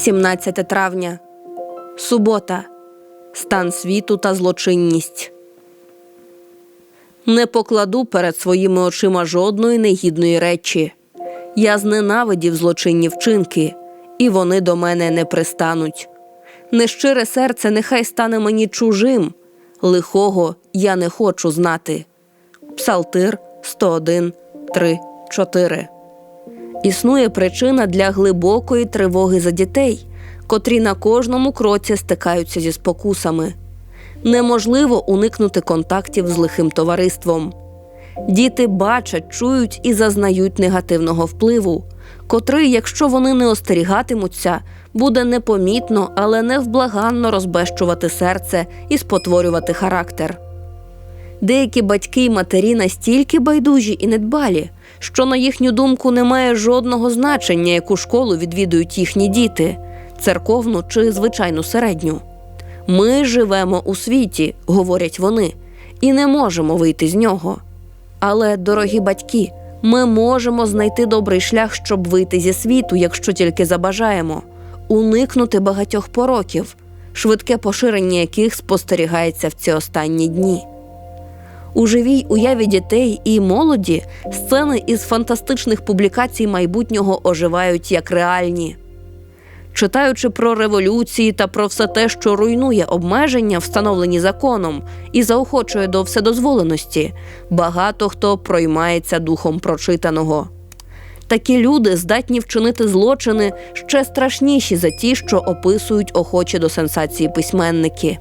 17 травня. Субота. Стан світу та злочинність. Не покладу перед своїми очима жодної негідної речі. Я зненавидів злочинні вчинки, і вони до мене не пристануть. Нещире серце нехай стане мені чужим. Лихого я не хочу знати. Псалтир 101, 3, 4 Існує причина для глибокої тривоги за дітей, котрі на кожному кроці стикаються зі спокусами. Неможливо уникнути контактів з лихим товариством. Діти бачать, чують і зазнають негативного впливу, котрий, якщо вони не остерігатимуться, буде непомітно, але невблаганно розбещувати серце і спотворювати характер. Деякі батьки й матері настільки байдужі і недбалі, що, на їхню думку, не має жодного значення, яку школу відвідують їхні діти церковну чи звичайну середню. Ми живемо у світі, говорять вони, і не можемо вийти з нього. Але, дорогі батьки, ми можемо знайти добрий шлях, щоб вийти зі світу, якщо тільки забажаємо, уникнути багатьох пороків, швидке поширення яких спостерігається в ці останні дні. У живій уяві дітей і молоді сцени із фантастичних публікацій майбутнього оживають як реальні. Читаючи про революції та про все те, що руйнує обмеження, встановлені законом, і заохочує до вседозволеності, багато хто проймається духом прочитаного. Такі люди здатні вчинити злочини ще страшніші за ті, що описують охочі до сенсації письменники.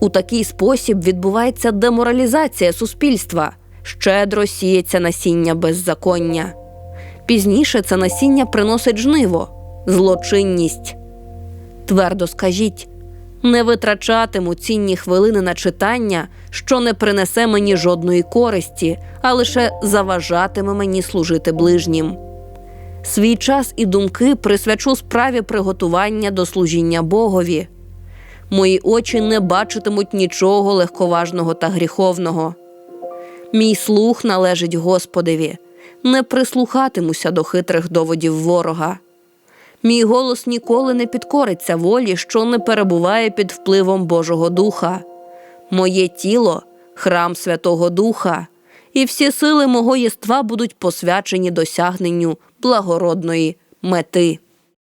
У такий спосіб відбувається деморалізація суспільства, щедро сіється насіння беззаконня. Пізніше це насіння приносить жниво, злочинність. Твердо скажіть, не витрачатиму цінні хвилини на читання, що не принесе мені жодної користі, а лише заважатиме мені служити ближнім. Свій час і думки присвячу справі приготування до служіння Богові. Мої очі не бачитимуть нічого легковажного та гріховного. Мій слух належить Господеві, не прислухатимуся до хитрих доводів ворога. Мій голос ніколи не підкориться волі, що не перебуває під впливом Божого Духа. Моє тіло храм Святого Духа, і всі сили мого єства будуть посвячені досягненню благородної мети.